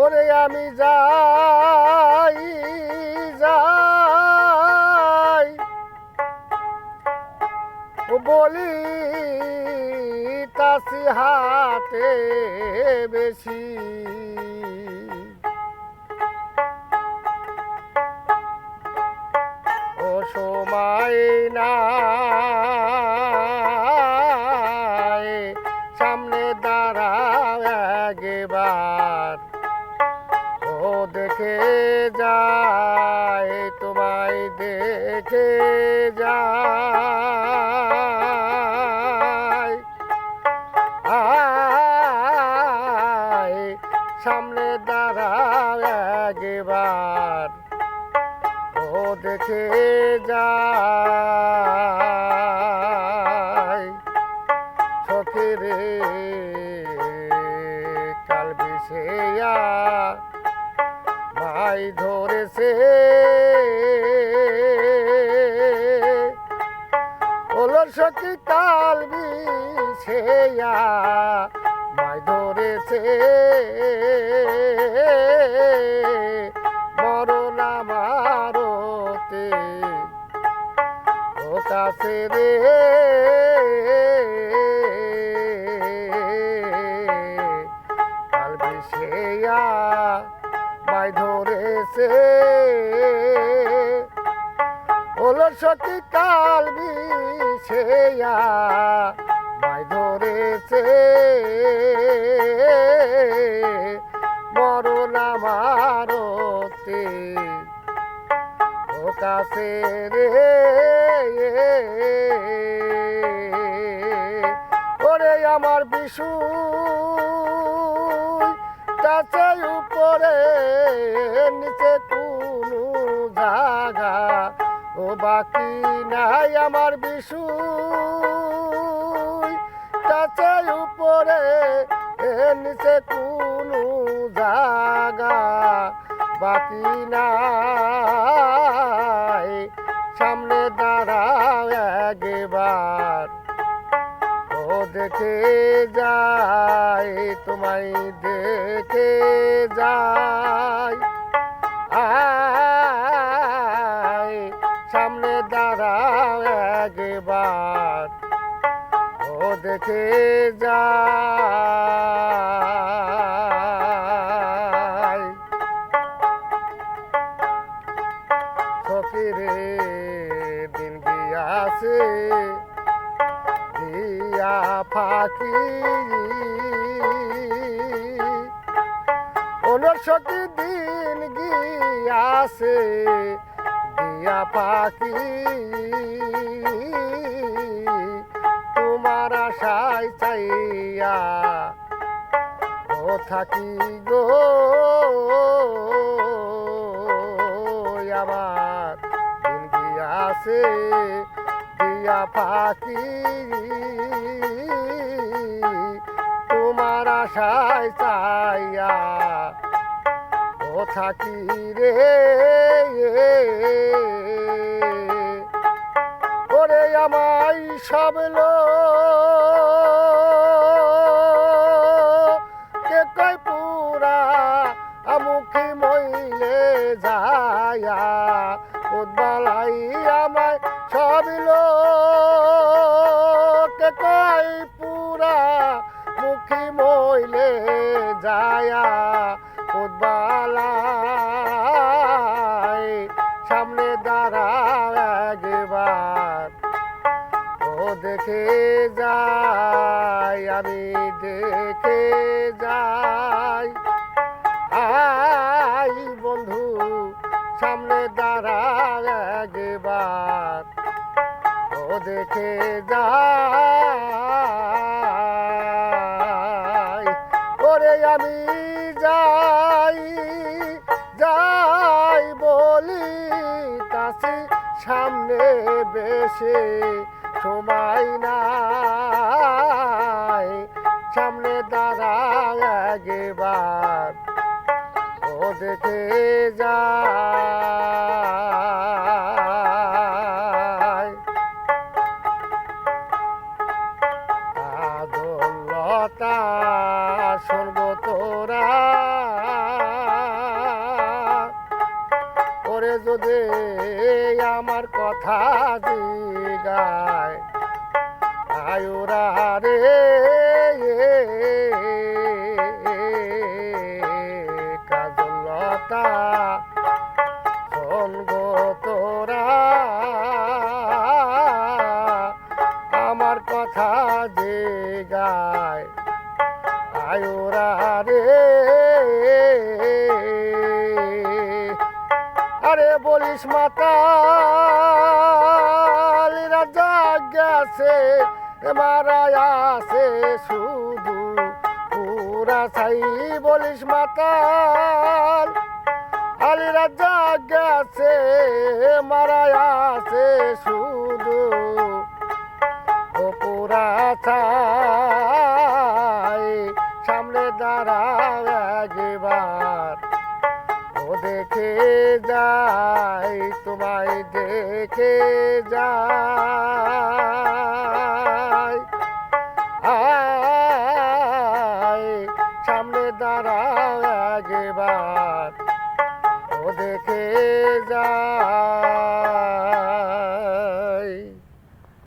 ওরে আমি যাই যাই। ও বলি তাসি হাতে বেশি। ও সময় নাই যায় তোমায় দেখে যায়। সামনে দাঁড়াও একবার ও দেখে যায়। সখীরে কাল বিষেয়া ভাই ধরেছে। ওলো সখী কাল বিষেয়া ভাই ধরেছে। মরণ আমারতে ও কাছে রে। সতী কাল বিষেয়া ধরেছে মরণ আমারতে ও কাছে রে। ওরে আমার বিশু, কাছে উপরে, নিচে কোনো জাগা ও বাকি নাই আমার বিশু কাছে উপরে নিচে কোনো জাগা বাকি নাই। সামনে দাঁড়াও একবার। ও দেখে যাই, তোমায় দেখে যাই। দেখে যাই ফকিরে দিন গিয়াছে দিয়া ফাঁকি। অনসকি দিন গিয়াছে দিয়া পাখি তোমার আশায় চাইয়া। ও থাকি গো আমার। দিন গিয়াছে, দিয়া পাখি তোমার আশায় চাইয়া। ও থাকি রে। ওরে আমায় সব মইলে যায়া, উদ্বালাই আমায় সব কে কয় পুরা, মুখী মইলে যায়া, উদ্বালাই সামনে দাঁড়াও একবার। ও দেখে যাই, আমি দেখে যাই। দাঁড়াও একবার। ও দেখে যাই। ওরে আমি যাই যাই বলি কাছে সামনে বেশে সময় নাই। সামনে দাঁড়াও একবার। থেকে যায় লতা শুনব তোরা। ওরে যদি আমার কথা দিগায় আয়ুরা রে কথা যে গায়। আয়ুরা রে। আরে বলিস মাতা রাজা গেছে মারা আছে শুধু পুরা ছাই বলিস মাতাল আলি রাজা গেছে মারা আছে শুধু ও পুরা ছাই সামনে দাঁড়াও একবার। ও দেখে যাই, তোমায় দেখে যাই। সামনে দাঁড়াও একবার। ও দেখে যাই।